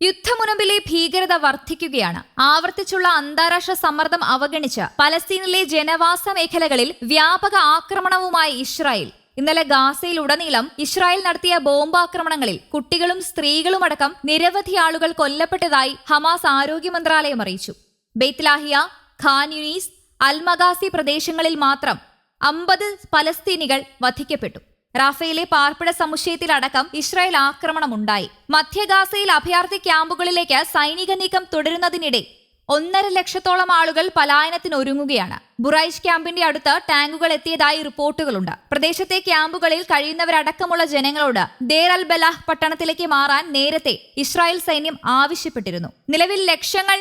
യുദ്ധമുനമ്പിലെ ഭീകരത വർദ്ധിക്കുകയാണ് ആവർത്തിച്ചുള്ള അന്താരാഷ്ട്ര സമ്മർദ്ദം അവഗണിച്ച് പലസ്തീനിലെ ജനവാസ മേഖലകളിൽ വ്യാപക ആക്രമണവുമായി ഇസ്രായേൽ. ഇന്നലെ ഗാസയിലുടനീളം ഇസ്രായേൽ നടത്തിയ ബോംബാക്രമണങ്ങളിൽ കുട്ടികളും സ്ത്രീകളുമടക്കം നിരവധി ആളുകൾ കൊല്ലപ്പെട്ടതായി ഹമാസ് ആരോഗ്യ മന്ത്രാലയം അറിയിച്ചു. ബെയ്ത്ലാഹിയ ഖാൻ യുനീസ് അൽമഗാസി പ്രദേശങ്ങളിൽ മാത്രം അമ്പത് പലസ്തീനികൾ വധിക്കപ്പെട്ടു. റാഫയിലെ പാർപ്പിട സമുച്ചയത്തിലടക്കം ഇസ്രായേൽ ആക്രമണമുണ്ടായി. മധ്യ ഗാസയിൽ അഭയാർത്ഥി ക്യാമ്പുകളിലേക്ക് സൈനിക നീക്കം തുടരുന്നതിനിടെ ഒന്നര ലക്ഷത്തോളം ആളുകൾ പലായനത്തിനൊരുങ്ങുകയാണ്. ബുറൈഷ് ക്യാമ്പിന്റെ അടുത്ത് ടാങ്കുകൾ എത്തിയതായി റിപ്പോർട്ടുകളുണ്ട്. പ്രദേശത്തെ ക്യാമ്പുകളിൽ കഴിയുന്നവരടക്കമുള്ള ജനങ്ങളോട് ദേർ അൽ ബലാഹ് പട്ടണത്തിലേക്ക് മാറാൻ നേരത്തെ ഇസ്രായേൽ സൈന്യം ആവശ്യപ്പെട്ടിരുന്നു. നിലവിൽ ലക്ഷങ്ങൾ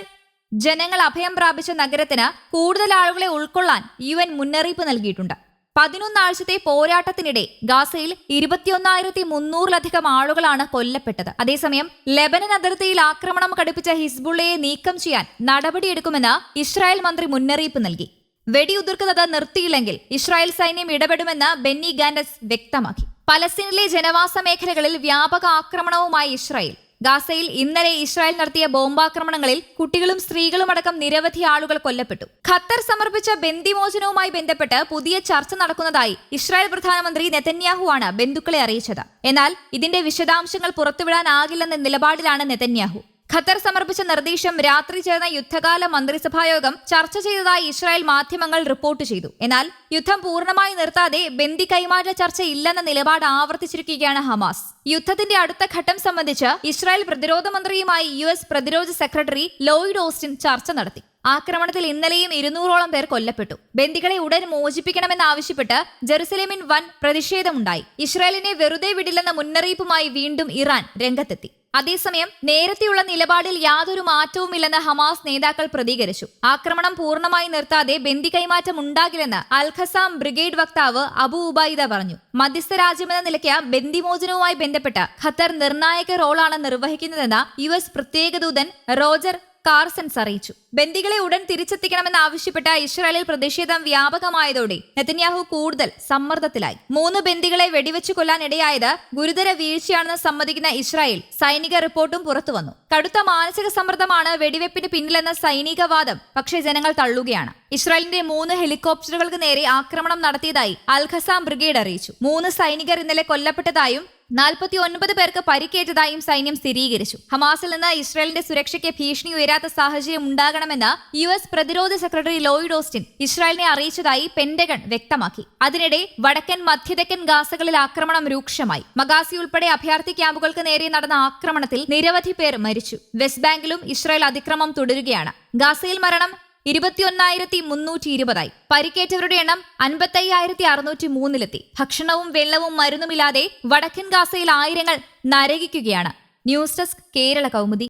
ജനങ്ങൾ അഭയം പ്രാപിച്ച നഗരത്തിന് കൂടുതൽ ആളുകളെ ഉൾക്കൊള്ളാൻ യു മുന്നറിയിപ്പ് നൽകിയിട്ടുണ്ട്. പതിനൊന്നാഴ്ചത്തെ പോരാട്ടത്തിനിടെ ഗാസയിൽ ഇരുപത്തിയൊന്നായിരത്തി മുന്നൂറിലധികം ആളുകളാണ് കൊല്ലപ്പെട്ടത്. അതേസമയം ലെബനൻ അതിർത്തിയിൽ ആക്രമണം കടുപ്പിച്ച ഹിസ്ബുള്ളയെ നീക്കം ചെയ്യാൻ നടപടിയെടുക്കുമെന്ന് ഇസ്രായേൽ മന്ത്രി മുന്നറിയിപ്പ് നൽകി. വെടിയുതിർക്കുന്നത് നിർത്തിയില്ലെങ്കിൽ ഇസ്രായേൽ സൈന്യം ഇടപെടുമെന്ന് ബെന്നി ഗാൻഡസ് വ്യക്തമാക്കി. പലസ്തീനിലെ ജനവാസ മേഖലകളിൽ വ്യാപക ആക്രമണവുമായി ഇസ്രായേൽ. ഗാസയിൽ ഇന്നലെ ഇസ്രായേൽ നടത്തിയ ബോംബാക്രമണങ്ങളിൽ കുട്ടികളും സ്ത്രീകളും അടക്കം നിരവധി ആളുകൾ കൊല്ലപ്പെട്ടു. ഖത്തർ സമർപ്പിച്ച ബന്ദിമോചനവുമായി ബന്ധപ്പെട്ട് പുതിയ ചർച്ച നടക്കുന്നതായി ഇസ്രായേൽ പ്രധാനമന്ത്രി നെതന്യാഹു ആണ് ബന്ധുക്കളെ അറിയിച്ചത്. എന്നാൽ ഇതിന്റെ വിശദാംശങ്ങൾ പുറത്തുവിടാനാകില്ലെന്ന നിലപാടിലാണ് നെതന്യാഹു. ഖത്തർ സമർപ്പിച്ച നിർദ്ദേശം രാത്രി ചേർന്ന യുദ്ധകാല മന്ത്രിസഭായോഗം ചർച്ച ചെയ്തതായി ഇസ്രായേൽ മാധ്യമങ്ങൾ റിപ്പോർട്ട് ചെയ്തു. എന്നാൽ യുദ്ധം പൂർണമായി നിർത്താതെ ബന്ദി കൈമാറ്റ ചർച്ച ഇല്ലെന്ന നിലപാട് ആവർത്തിച്ചിരിക്കുകയാണ് ഹമാസ്. യുദ്ധത്തിന്റെ അടുത്ത ഘട്ടം സംബന്ധിച്ച് ഇസ്രായേൽ പ്രതിരോധ മന്ത്രിയുമായി യു എസ് പ്രതിരോധ സെക്രട്ടറി ലോയിഡ് ഓസ്റ്റിൻ ചർച്ച നടത്തി. ആക്രമണത്തിൽ ഇന്നലെയും ഇരുന്നൂറോളം പേർ കൊല്ലപ്പെട്ടു. ബന്ദികളെ ഉടൻ മോചിപ്പിക്കണമെന്നാവശ്യപ്പെട്ട് ജെറുസലേമിൻ വൻ പ്രതിഷേധമുണ്ടായി. ഇസ്രായേലിനെ വെറുതെ വിടില്ലെന്ന മുന്നറിയിപ്പുമായി വീണ്ടും ഇറാൻ രംഗത്തെത്തി. അതേസമയം നേരത്തെയുള്ള നിലപാടിൽ യാതൊരു മാറ്റവുമില്ലെന്ന് ഹമാസ് നേതാക്കൾ പ്രതികരിച്ചു. ആക്രമണം പൂർണമായി നിർത്താതെ ബന്ദി കൈമാറ്റം ഉണ്ടാകില്ലെന്ന് അൽഖസാം ബ്രിഗേഡ് വക്താവ് അബു ഉബൈദ പറഞ്ഞു. മധ്യസ്ഥ രാജ്യമെന്ന നിലയ്ക്ക് ബന്ദിമോചനവുമായി ബന്ധപ്പെട്ട ഖത്തർ നിർണായക റോളാണ് നിർവഹിക്കുന്നതെന്ന് യു എസ് പ്രത്യേക ദൂതൻ റോജർ കാർസൻസ് അറിയിച്ചു. ബന്ദികളെ ഉടൻ തിരിച്ചെത്തിക്കണമെന്ന് ആവശ്യപ്പെട്ട ഇസ്രായേലിൽ പ്രതിഷേധം വ്യാപകമായതോടെ നെതന്യാഹു കൂടുതൽ സമ്മർദ്ദത്തിലായി. മൂന്ന് ബന്ദികളെ വെടിവെച്ചു കൊല്ലാനിടയായത് ഗുരുതര വീഴ്ചയാണെന്ന് സമ്മതിക്കുന്ന ഇസ്രായേൽ സൈനിക റിപ്പോർട്ടും പുറത്തുവന്നു കടുത്ത മാനസിക സമ്മർദ്ദമാണ് വെടിവെപ്പിന് പിന്നിലെന്ന സൈനികവാദം പക്ഷേ ജനങ്ങൾ തള്ളുകയാണ്. ഇസ്രായേലിന്റെ മൂന്ന് ഹെലികോപ്റ്ററുകൾക്ക് നേരെ ആക്രമണം നടത്തിയതായി അൽഖസാം ബ്രിഗേഡ് അറിയിച്ചു. മൂന്ന് സൈനികർ ഇന്നലെ കൊല്ലപ്പെട്ടതായും നാൽപ്പത്തി ഒൻപത് പേർക്ക് പരിക്കേറ്റതായും സൈന്യം സ്ഥിരീകരിച്ചു. ഹമാസിൽ നിന്ന് ഇസ്രായേലിന്റെ സുരക്ഷയ്ക്ക് ഭീഷണി ഉയരാത്ത സാഹചര്യം ഉണ്ടാകണമെന്ന് യു എസ് പ്രതിരോധ സെക്രട്ടറി ലോയിഡ് ഓസ്റ്റിൻ ഇസ്രായേലിനെ അറിയിച്ചതായി പെന്റഗൺ വ്യക്തമാക്കി. അതിനിടെ വടക്കൻ മധ്യതെക്കൻ ഗാസകളിൽ ആക്രമണം രൂക്ഷമായി. മഗാസി ഉൾപ്പെടെ അഭയാർത്ഥി ക്യാമ്പുകൾക്ക് നേരെ നടന്ന ആക്രമണത്തിൽ നിരവധി പേർ മരിച്ചു. വെസ്റ്റ് ബാങ്കിലും ഇസ്രായേൽ അതിക്രമം തുടരുകയാണ്. ഗാസയിൽ മരണം ഇരുപത്തിയൊന്നായിരത്തി മുന്നൂറ്റി ഇരുപതായി പരിക്കേറ്റവരുടെ എണ്ണം അൻപത്തയ്യായിരത്തി അറുന്നൂറ്റി മൂന്നിലെത്തി ഭക്ഷണവും വെള്ളവും മരുന്നുമില്ലാതെ വടക്കൻ ഗാസയിൽ ആയിരങ്ങൾ നരകിക്കുകയാണ്. News desk Kerala Kaumudi.